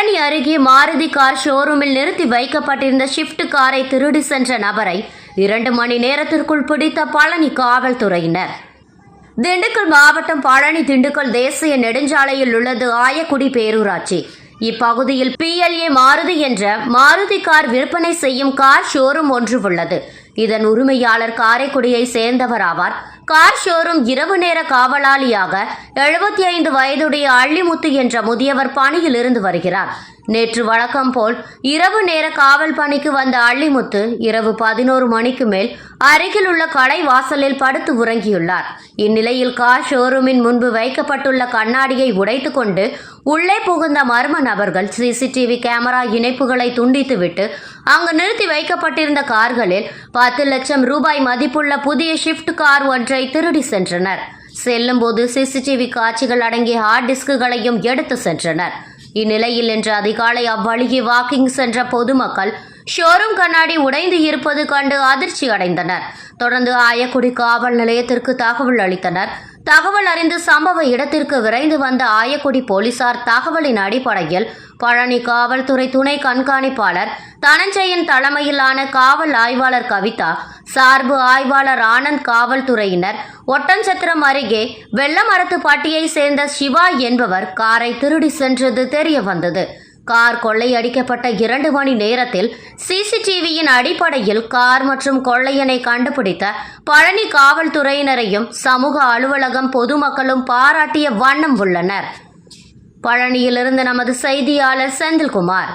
பழனி அருகே மாருதி கார் ஷோரூமில் நிறுத்தி வைக்கப்பட்டிருந்த ஷிப்ட் காரை திருடி சென்ற நபரை இரண்டு மணி நேரத்திற்குள் பிடித்த பழனி காவல்துறையினர். திண்டுக்கல் மாவட்டம் பழனி திண்டுக்கல் தேசிய நெடுஞ்சாலையில் உள்ளது ஆயக்குடி பேரூராட்சி. இப்பகுதியில் பிஎல்ஏ மாருதி என்ற மாருதி கார் விற்பனை செய்யும் கார் ஷோரூம் ஒன்று உள்ளது. இதன் உரிமையாளர் காரைக்குடியை சேர்ந்தவர் ஆவார். கார் ஷோரூம் இரவு நேர காவலாளியாக எழுபத்தி ஐந்து வயதுடைய அள்ளிமுத்து என்ற முதியவர் பணியில் இருந்து வருகிறார். நேற்று வழக்கம் போல் இரவு நேர காவல் பணிக்கு வந்த அள்ளிமுத்து இரவு பதினோரு மணிக்கு மேல் அருகில் உள்ள கடை வாசலில் படுத்து உறங்கியுள்ளார். இந்நிலையில் கார் ஷோரூமின் முன்பு வைக்கப்பட்டுள்ள கண்ணாடியை உடைத்துக்கொண்டு உள்ளே புகுந்த மர்ம நபர்கள் சிசிடிவி கேமரா இணைப்புகளை துண்டித்துவிட்டு அங்கு நிறுத்தி வைக்கப்பட்டிருந்த கார்களில் பத்து லட்சம் ரூபாய் மதிப்புள்ள புதிய ஷிஃப்ட் கார் ஒன்றை திருடி சென்றனர். செல்லும்போது சிசிடிவி காட்சிகள் அடங்கிய ஹார்ட் டிஸ்குகளையும் எடுத்து சென்றனர். இந்நிலையில் இன்று அதிகாலை அவ்வழியே வாக்கிங் சென்ற பொதுமக்கள் ஷோரூம் கண்ணாடி உடைந்து இருப்பது கண்டு அதிர்ச்சி அடைந்தனர். தொடர்ந்து ஆயக்குடி காவல் நிலையத்திற்கு தகவல் அளித்தனர். தகவல் அறிந்து சம்பவ இடத்திற்கு விரைந்து வந்த ஆயக்குடி போலீசார் தகவலின் அடிப்படையில் பழனி காவல்துறை துணை கண்காணிப்பாளர் தனஞ்சயன் தலைமையிலான காவல் ஆய்வாளர் கவிதா சார்பு ஆய்வாளர் ஆனந்த் காவல்துறையினர் ஒட்டஞ்சத்திரம் அருகே வெள்ளமரத்துப்பட்டியை சேர்ந்த சிவா என்பவர் காரை திருடி சென்றது தெரிய வந்தது. கார் கொள்ளையடிக்கப்பட்ட இரண்டு மணி நேரத்தில் சிசிடிவியின் அடிப்படையில் கார் மற்றும் கொள்ளையனை கண்டுபிடித்த பழனி காவல்துறையினரையும் சமூக அலுவலகம் பொதுமக்களும் பாராட்டிய வண்ணம் உள்ளனர். பழனியிலிருந்து நமது செய்தியாளர் செந்தில்குமார்.